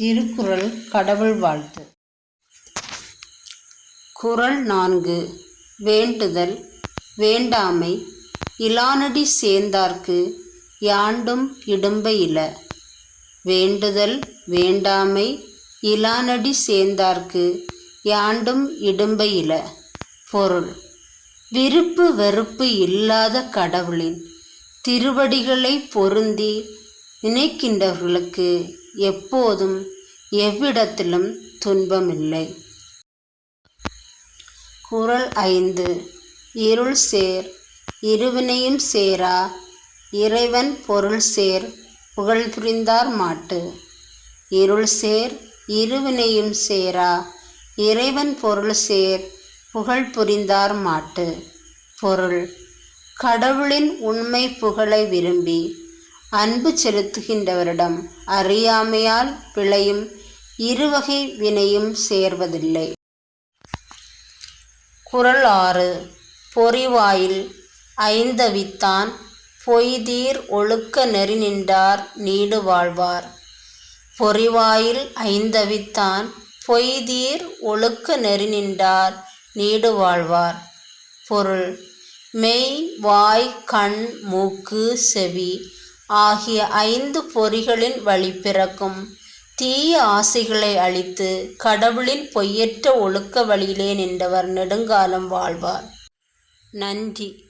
திருக்குறள் கடவுள் வாழ்த்து. குறள் நான்கு வேண்டுதல் வேண்டாமை இலானடி சேர்ந்தார்க்கு யாண்டும் இடும்ப இல. வேண்டுதல் வேண்டாமை இலானடி சேர்ந்தார்க்கு யாண்டும் இடும்ப இல. பொருள் விருப்பு வெறுப்பு இல்லாத கடவுளின் திருவடிகளை பொருந்தி நினைக்கின்றவர்களுக்கு எப்போதும் எவ்விடத்திலும் துன்பமில்லை. குறள் ஐந்து. இருள் சேர். இருவினையும் சேரா. இறைவன் பொருள் சேர். புகழ் புரிந்தார் மாட்டு. இருள் சேர். இருவினையும் சேரா. இறைவன் பொருள் சேர். புகழ் புரிந்தார் மாட்டு. பொருள். கடவுளின் உண்மை புகழை விரும்பி அன்பு செலுத்துகின்றவரிடம் அறியாமையால் பிழையும் இருவகை வினையும் சேர்வதில்லை. குறள் ஆறு. பொறிவாயில் ஐந்தவித்தான் பொய்தீர் ஒழுக்க நெறி நின்றார் நீடு வாழ்வார். பொறிவாயில் ஐந்தவித்தான் பொய்தீர் ஒழுக்க நெறி நின்றார் நீடு வாழ்வார். பொருள். மெய் வாய் கண் மூக்கு செவி ஆகிய ஐந்து பொறிகளின் வழி பிறக்கும். தீய ஆசைகளை அழித்து கடவுளின் பொய்யற்ற ஒழுக்க வழியிலே நின்றவர் நெடுங்காலம் வாழ்வார். நன்றி.